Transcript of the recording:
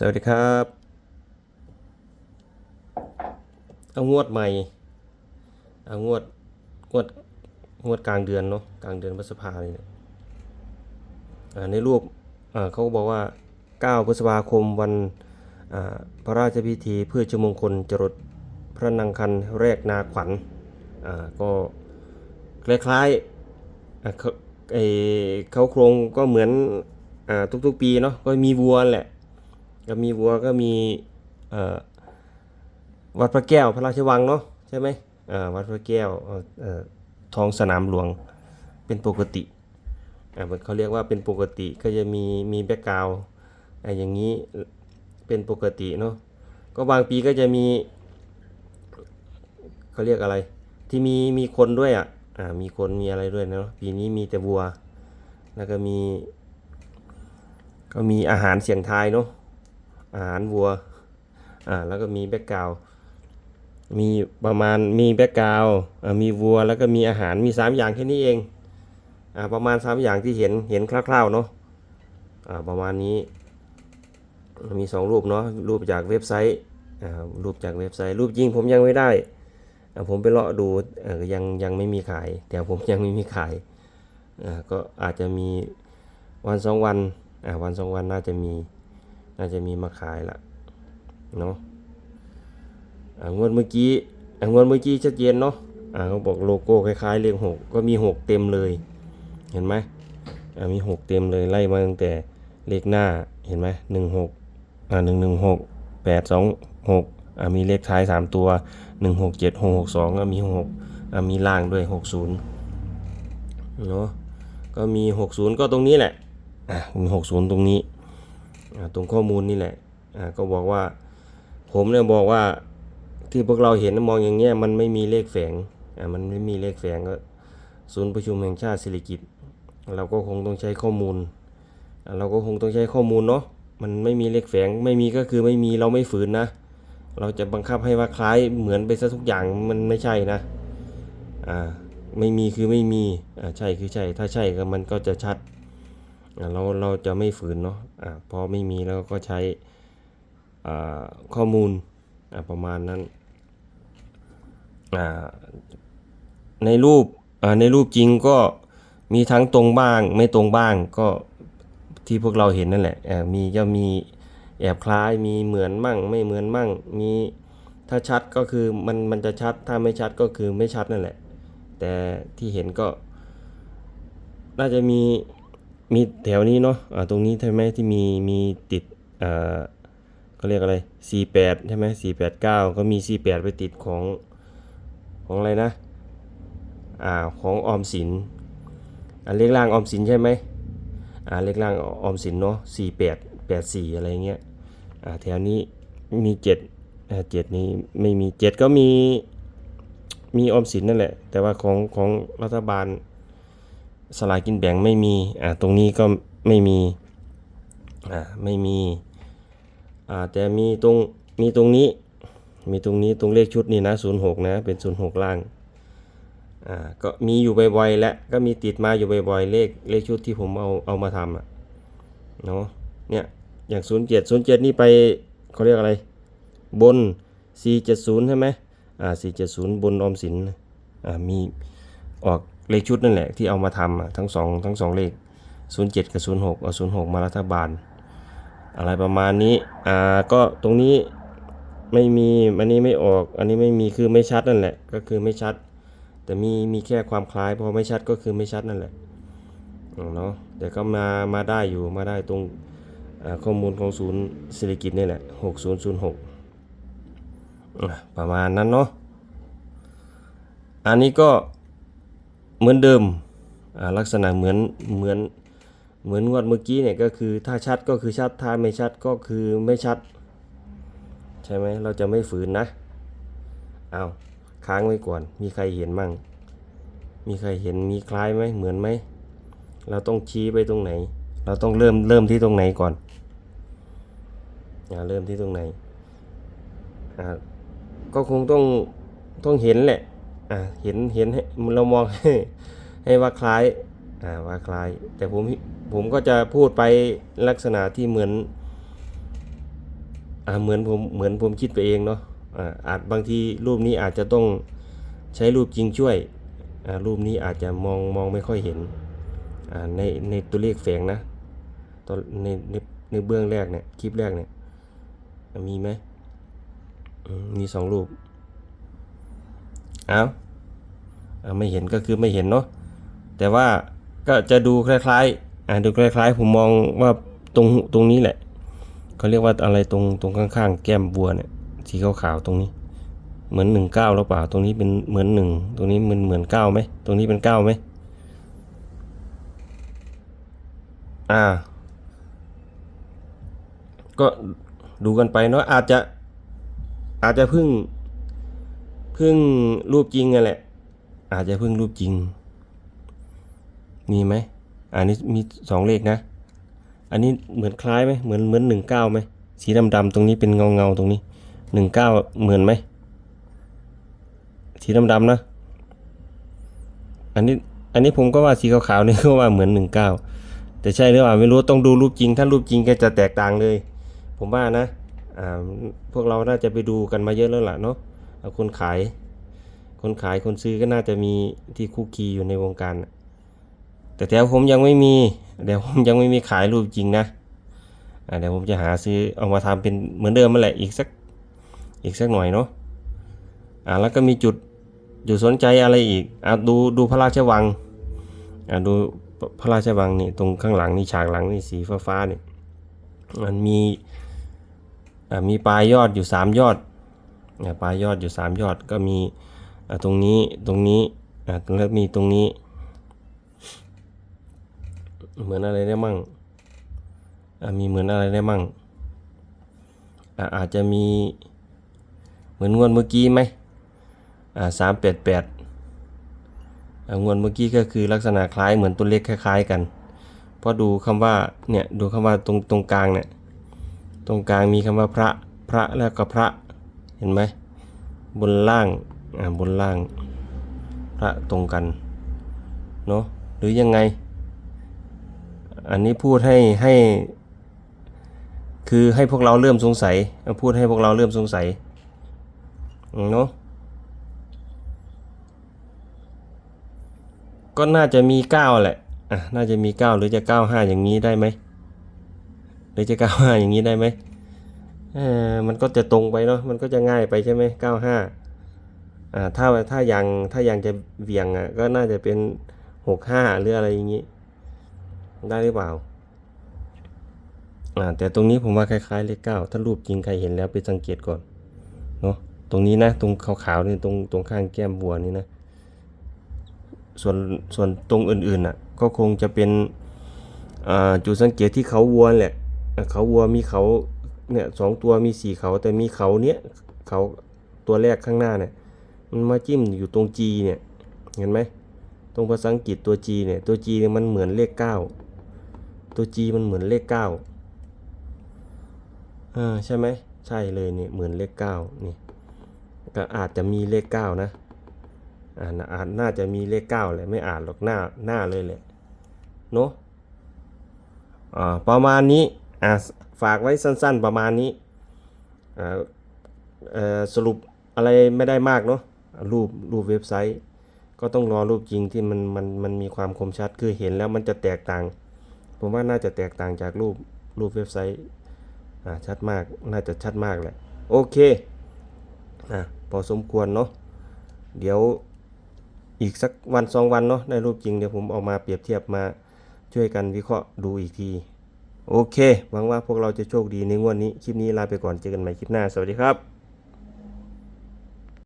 สวัสดีครับ เอางวดใหม่ เอางวด งวด งวดกลางเดือนเนาะ กลางเดือนพฤษภาเนี่ยในรูปเขาบอกว่า 9 พฤษภาคมวันพระราชพิธีเพื่อชมงคลจรดพระนางคันแรกนาขวัญก็คล้ายๆเขาโครงก็เหมือนอทุกๆปีเนาะ ก็มีวัวแหละ ก็มีวัวก็มีเอ่อวัดพระแก้วพระราชวังเนาะใช่ไหมอ่าวัดพระแก้วเอ่อท้องสนามหลวงเป็นปกติเหมือเขาเรียกว่าเป็นปกติก็จะมีมีแบ็กกราวอ่าอย่างนี้เป็นปกติเนาะก็บางปีก็จะมีเขาเรียกอะไร ที่มีมีคนด้วยอะอ่ามีคนมีอะไรด้วยเนาะปีนี้มีแต่วัว แล้วก็มี ก็มีอาหารเสียงทายเนาะ อาหารวัวอ่าแล้วก็มีแบ็กกราวมีประมาณมีแบ็กกราวอ่ามีวัวแล้วก็มีอาหารมีสามอย่างแค่นี้เองอ่าประมาณสามอย่างที่เห็นเห็นคร่าวๆเนาะอ่าประมาณนี้มีสองรูปเนาะรูปจากเว็บไซต์อ่ารูปจากเว็บไซต์ รูปจริงผมยังไม่ได้อ่าผมไปเลาะดูเออยังยังไม่มีขาย แต่ผมยังไม่มีขายอ่าก็อาจจะมีวันสองวันอ่าวันสองวันน่าจะมี น่าจะมีมาขายละเนาะอ่างวดเมื่อกี้อ่างวดเมื่อกี้ชัดเจนเนาะอ่าเขาบอกโลโก้คล้ายๆเลขหกก็มีหกเต็มเลย เห็นไหมอ่ามีหกเต็มเลยไล่มาตั้งแต่เลขหน้าเห็นไหมหนึ่งหกอ่าหนึ่งหนึ่งหกแปดสองหกอ่ามีเลขท้ายสามตัวหนึ่งหกเจ็ดหกหกสองก็มีหกอ่ามีล่างด้วยหกศูนย์เนาะก็มีหกศูนย์ก็ตรงนี้แหละอ่ามีหกศูนย์ตรงนี้ ตรงข้อมูลนี่แหละก็บอกว่า ผมเนี่ยบอกว่าที่พวกเราเห็นมองอย่างเงี้ยมันไม่มีเลขแฝงมันไม่มีเลขแฝงก็ศูนย์ประชุมแห่งชาติสิริกิตเราก็คงต้องใช้ข้อมูล เราก็คงต้องใช้ข้อมูลเนาะมันไม่มีเลขแฝงไม่มีก็คือไม่มีเราไม่ฝืนนะ เราจะบังคับให้ว่าคล้ายเหมือนไปซะทุกอย่างมันไม่ใช่นะอ่าไม่มีคือไม่มีอ่าใช่คือใช่ ถ้าใช่ก็มันก็จะชัด เราเราจะไม่ฝืนเนาะอ่าพอไม่มีแล้วก็ใช้อ่าข้อมูลอ่าประมาณนั้นอ่าในรูปอ่าในรูปจริงก็มีทั้งตรงบ้างไม่ตรงบ้างก็ที่พวกเราเห็นนั่นแหละอ่ามีจะมีแอบคล้ายมีเหมือนมั่งไม่เหมือนมั่งมีถ้าชัดก็คือมันมันจะชัดถ้าไม่ชัดก็คือไม่ชัดนั่นแหละ แต่ที่เห็นก็ น่าจะมี มีแถวนี้เนาะอ่าตรงนี้ใช่ไหมที่มีมีติดอ่าเขาเรียกอะไร 48 ใช่ไหม489 ก็มี 48 ไปติดของของอะไรนะ อ่า ของออมสินอ่าเลขล่างออมสินใช่ไหมอ่า เลขล่างออมสินเนาะ48 84 อะไรเงี้ย อ่า แถวนี้มี7อ่า7นี้ไม่มี 7 ก็มี มีออมสินนั่นแหละ แต่ว่าของของรัฐบาล สลากกินแบ่งไม่มีอ่าตรงนี้ก็ไม่มีอ่าไม่มีอ่าแต่มีตรงมีตรงนี้มีตรงนี้ตรงเลขชุดนี่นะ06นะเป็น06ล่างอ่าก็มีอยู่บ่อยๆและก็มีติดมาอยู่บ่อยๆเลขเลขชุดที่ผมเอาเอามาทำอะเนาะเนี่ยอย่าง07 07นี่ไปเขาเรียกอะไร บน470ใช่ไหมอ่า470บนออมสินอ่ามีออก เลขชุดนั่นแหละที่เอามาทำทั้งสองทั้งสองเลข 07 กับ 06 เอา 06 มารัฐบาล อะไรประมาณนี้ อ่า ก็ตรงนี้ไม่มีอันนี้ไม่ออก อันนี้ไม่มีคือไม่ชัดนั่นแหละ ก็คือไม่ชัด แต่มีมีแค่ความคล้ายพอไม่ชัดก็คือไม่ชัดนั่นแหละเนาะแต่ก็มามาได้อยู่มาได้ตรงข้อมูลของศูนย์เศิริกิตนี่แหละ 6006 ประมาณนั้นเนาะอันนี้ก็ เหมือนเดิมลักษณะเหมือนเหมือนเหมือนงวดเมื่อกี้เนี่ยก็คือถ้าชัดก็คือชัดถ้าไม่ชัดก็คือไม่ชัด ใช่ไหมเราจะไม่ฝืนนะเอาค้างไว้ก่อน มีใครเห็นมั่ง มีใครเห็นมีคล้ายไหมเหมือนไหม เราต้องชี้ไปตรงไหน เราต้องเริ่มเริ่มที่ตรงไหนก่อนอ่าเริ่มที่ตรงไหนอ่าก็คงต้องต้องเห็นแหละ อ่าเห็นเห็นให้เรามองให้ให้ว่าคล้ายอ่าว่าคล้าย แต่ผมผมก็จะพูดไปลักษณะที่เหมือนอ่าเหมือนผมเหมือนผมคิดไปเองเนาะอ่าอาจบางทีรูปนี้อาจจะต้องใช้รูปจริงช่วยอ่ารูปนี้อาจจะมองมองไม่ค่อยเห็นอ่าในในตัวเลขแฝงนะตอนในในในเบื้องแรกเนี่ยคลิปแรกเนี่ยมีไหมมีสองรูป เอาอ่าไม่เห็นก็คือไม่เห็นเนาะแต่ว่าก็จะดูคล้ายๆอ่าดูคล้ายๆผมมองว่าตรงตรงนี้แหละเขาเรียกว่าอะไรตรงตรงข้างๆ แก้มบัวเนี่ยสีขาวๆตรงนี้ เหมือนหนึ่งเก้าหรือเปล่า ตรงนี้เป็นเหมือนหนึ่งตรงนี้มันเหมือนเก้าไหมตรงนี้เป็นเก้าไหมอ่า ก็ดูกันไปเนาะอาจจะอาจจะเพึ่ง พึ่งรูปจริงนั่นแหละ อาจจะพึ่งรูปจริง มีไหมอันนี้มีสองเลขนะ อันนี้เหมือนคล้ายไหมเหมือนเหมือนหนึ่งเก้าไหมสีดำๆตรงนี้เป็นเงาเงาตรงนี้หนึ่งเก้าเหมือนไหมสีดำๆนะ อันนี้อันนี้ผมก็ว่าสีขาวๆนี่ก็ว่าเหมือนหนึ่งเก้าแต่ใช่หรือเปล่าไม่รู้ต้องดูรูปจริง ถ้ารูปจริงก็จะแตกต่างเลย ผมว่านะอ่าพวกเราน่าจะไปดูกันมาเยอะแล้วล่ะเนาะ เอาคนขาย คนขายคนซื้อก็น่าจะมีที่คุกคีอยู่ในวงการ แต่แถวผมยังไม่มีเดี๋ยวผมยังไม่มีขายรูปจริงนะเดี๋ยวผมจะหาซื้อเอามาทำเป็นเหมือนเดิมมาแหละอีกสักอีกสักหน่อยเนาะอ่าแล้วก็มีจุดจุดสนใจอะไรอีกอ่าดูดูพระราชวังอ่าดูพระราชวังนี่ตรงข้างหลังนี่ฉากหลังนี่สีฟ้าฟ้าๆนี่มันมีอ่ามีปลายยอดอยู่สามยอด ปลายยอดอยู่สามยอดก็มีตรงนี้ตรงนี้แล้วมีตรงนี้ เหมือนอะไรได้มั่งมีเหมือนอะไรได้มั่งอาจจะมีเหมือนงวดเมื่อกี้ไหมสามแปดแปดงวดเมื่อกี้ก็คือลักษณะคล้ายเหมือนตัวเลขคล้าย ๆ กันเพราะดูคำว่าเนี่ยดูคำว่าตรงตรงกลางเนี่ยตรงกลางมีคำว่าพระพระแล้วก็พระ เห็นไหมบนล่างอ่าบนล่างพระตรงกันเนาะหรือยังไง อันนี้พูดให้ให้คือให้พวกเราเริ่มสงสัย พูดให้พวกเราเริ่มสงสัยเนาะก็น่าจะมีเก้าแหละ อะ น่าจะมีเก้าหรือจะเก้าห้าอย่างนี้ได้ไหม หรือจะเก้าห้าอย่างนี้ได้ไหม เออมันก็จะตรงไปเนาะมันก็จะง่ายไปใช่ไหมเก้าห้าอ่าถ้าถ้ายังถ้ายังจะเบี่ยงอะก็น่าจะเป็นหกห้าหรืออะไรอย่างนี้ ได้หรือเปล่าอ่าแต่ตรงนี้ผมว่าคล้ายๆเลขเก้าถ้ารูปจริงใครเห็นแล้วไปสังเกตก่อนเนาะตรงนี้นะ ตรงขาวๆนี่ตรงตรงข้างแก้มบัวนี่นะ ส่วนส่วนตรงอื่นๆอะ ก็คงจะเป็นอ่าจุดสังเกตที่เขาวัวแหละเขาวัวมีเขา เนี่ยสองตัวมีสี่เขาแต่มีเขาเนี้ยเขาตัวแรกข้างหน้าเนี่ยมันมาจิ้มอยู่ตรง G เนี่ยเห็นไหมตรงภาษาอังกฤษตัว G เนี่ยตัว G เนี่ยมันเหมือนเลขเก้าตัว G มันเหมือนเลขเก้าอ่าใช่ไหมใช่เลยเนี่ยเหมือนเลขเก้านี่ก็อาจจะมีเลขเก้านะอ่าน่าอาจน่าจะมีเลขเก้าแหละไม่อ่านหรอกหน้าหน้าเลยแหละเนาะอ่าประมาณนี้ อ่าฝากไว้สั้นๆประมาณนี้อ่าสรุปอะไรไม่ได้มากเนาะรูปรูปเว็บไซต์ ก็ต้องรอรูปจริงที่มันมันมันมีความคมชัดคือเห็นแล้วมันจะแตกต่าง ผมว่าน่าจะแตกต่างจากรูปรูปเว็บไซต์อ่าชัดมากน่าจะชัดมากแหละโอเคอะพอสมควรเนาะเดี๋ยวอีกสักวันสองวันเนาะได้รูปจริงเดี๋ยวผมเอามาเปรียบเทียบมาช่วยกันวิเคราะห์ดูอีกที โอเค หวังว่าพวกเราจะโชคดีในงวดนี้ คลิปนี้ลาไปก่อน เจอกันใหม่คลิปหน้า สวัสดีครับ